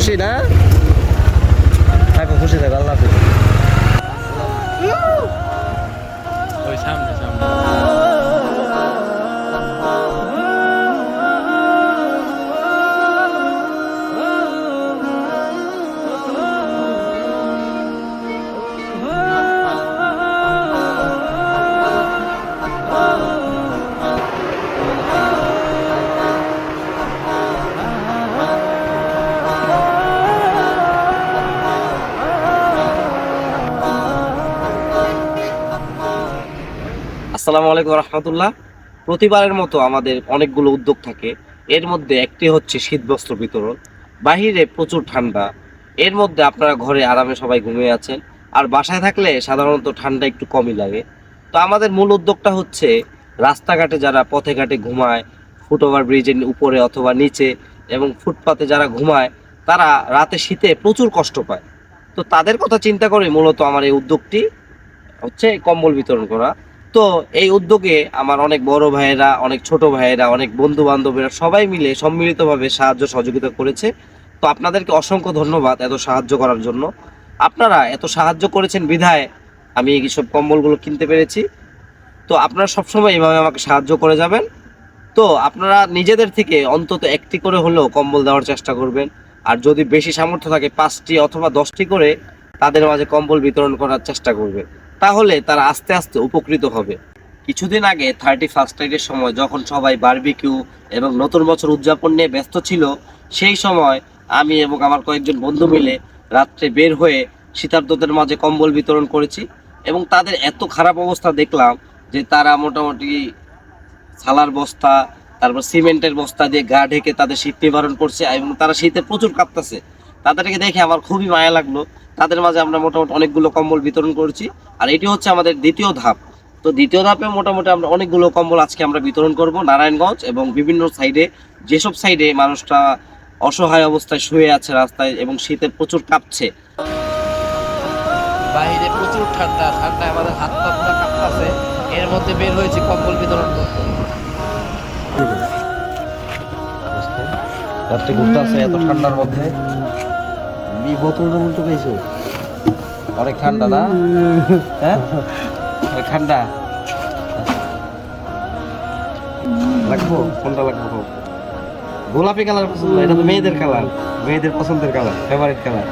খুশি না? থাকো খুশি থাকো আল্লাহ হাফিজ। ওই সামনে। আসসালামু আলাইকুম রহমতুল্লাহ। প্রতিবারের মতো আমাদের অনেকগুলো উদ্যোগ থাকে। এর মধ্যে একটি হচ্ছে শীতবস্ত্র বিতরণ। বাহিরে প্রচুর ঠান্ডা। এর মধ্যে আপনারা ঘরে আরামে সবাই ঘুমিয়ে আছেন। আর বাসায় থাকলে সাধারণত ঠান্ডা একটু কমই লাগে। তো আমাদের মূল উদ্যোগটা হচ্ছে রাস্তাঘাটে যারা পথে ঘাটে ঘুমায় ফুটওভার ব্রিজের উপরে অথবা নিচে এবং ফুটপাতে যারা ঘুমায়, তারা রাতে শীতে প্রচুর কষ্ট পায়। তো তাদের কথা চিন্তা করে মূলত আমার এই উদ্যোগটি হচ্ছে কম্বল বিতরণ করা। তো এই উদ্যোগে আমার অনেক বড় ভাইয়েরা, অনেক ছোট ভাইয়েরা, অনেক বন্ধু বান্ধবেরা সবাই মিলে সম্মিলিতভাবে সাহায্য সহযোগিতা করেছে। তো আপনাদেরকে অসংখ্য ধন্যবাদ এত সাহায্য করার জন্য। আপনারা এত সাহায্য করেছেন বিধায় আমি এই সব কম্বলগুলো কিনতে পেরেছি। তো আপনারা সবসময় এভাবে আমাকে সাহায্য করে যাবেন। তো আপনারা নিজেদের থেকে অন্তত একটি করে হলেও কম্বল দেওয়ার চেষ্টা করবেন। আর যদি বেশি সামর্থ্য থাকে পাঁচটি অথবা দশটি করে, তাদের মাঝে কম্বল বিতরণ করার চেষ্টা করবেন। তাহলে তারা আস্তে আস্তে উপকৃত হবে। কিছুদিন আগে থার্টি ফার্স্ট নাইটের সময় যখন সবাই বারবিকিউ এবং নতুন বছর উদযাপন নিয়ে ব্যস্ত ছিল, সেই সময় আমি এবং আমার কয়েকজন বন্ধু মিলে রাত্রে বের হয়ে শীতার্থদের মাঝে কম্বল বিতরণ করেছি এবং তাদের এত খারাপ অবস্থা দেখলাম যে তারা মোটামুটি ছালার বস্তা, তারপর সিমেন্টের বস্তা দিয়ে গা ঢেকে তাদের শীত নিবারণ করছে এবং তারা শীতে প্রচুর কাঁপতেছে। তাদেরকে দেখে আমার খুবই মায়া লাগল তাদের মাঝে আমরা মোটামুটি অনেকগুলো কম্বল বিতরণ করছি। আর এটি হচ্ছে আমাদের দ্বিতীয় ধাপ। তো দ্বিতীয় ধাপে মোটামুটি আমরা অনেকগুলো কম্বল আজকে আমরা বিতরণ করব নারায়ণগঞ্জ এবং বিভিন্ন সাইডে যেসব সাইডে মানুষটা অসহায় অবস্থায় শুয়ে আছে রাস্তায় এবং শীতে প্রচুর কাঁপছে। বাইরে প্রচুর ঠান্ডা ঠান্ডায় আমাদের হাত পা পুরো কাঁপতাছে। এর মধ্যে বের হয়েছে কম্বল বিতরণ করতে। এত ঠান্ডার মধ্যে। এই বোতলটা উল্টো পেয়েছ অনেক ঠান্ডা না? হ্যাঁ? অনেক ঠান্ডা। লাগবো কোনটা লাগবো গোলাপি কালার পছন্দ এটা তো মেয়েদের কালার মেয়েদের পছন্দের কালার ফেভারিট কালার।